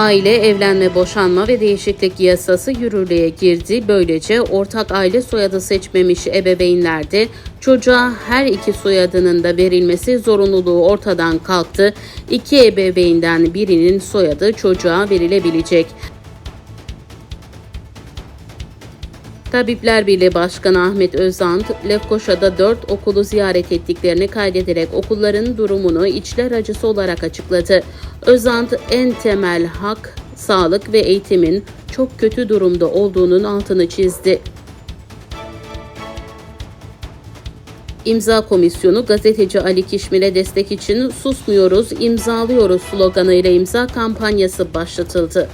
Aile, evlenme, boşanma ve değişiklik yasası yürürlüğe girdi. Böylece ortak aile soyadı seçmemiş ebeveynlerde çocuğa her iki soyadının da verilmesi zorunluluğu ortadan kalktı. İki ebeveynden birinin soyadı çocuğa verilebilecek. Tabipler Birliği Başkanı Ahmet Özant, Lefkoşa'da 4 okulu ziyaret ettiklerini kaydederek okulların durumunu içler acısı olarak açıkladı. Özant, en temel hak, sağlık ve eğitimin çok kötü durumda olduğunun altını çizdi. İmza Komisyonu gazeteci Ali Kişmir'e destek için susmuyoruz, imzalıyoruz sloganıyla imza kampanyası başlatıldı.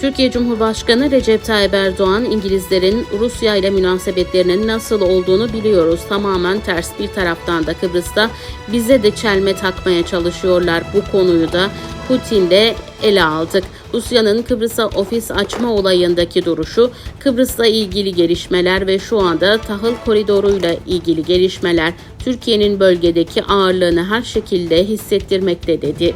Türkiye Cumhurbaşkanı Recep Tayyip Erdoğan, İngilizlerin Rusya ile münasebetlerinin nasıl olduğunu biliyoruz. Tamamen ters bir taraftan da Kıbrıs'ta bize de çelme takmaya çalışıyorlar. Bu konuyu da Putin'le ele aldık. Rusya'nın Kıbrıs'a ofis açma olayındaki duruşu, Kıbrıs'la ilgili gelişmeler ve şu anda tahıl koridoruyla ilgili gelişmeler Türkiye'nin bölgedeki ağırlığını her şekilde hissettirmekte dedi.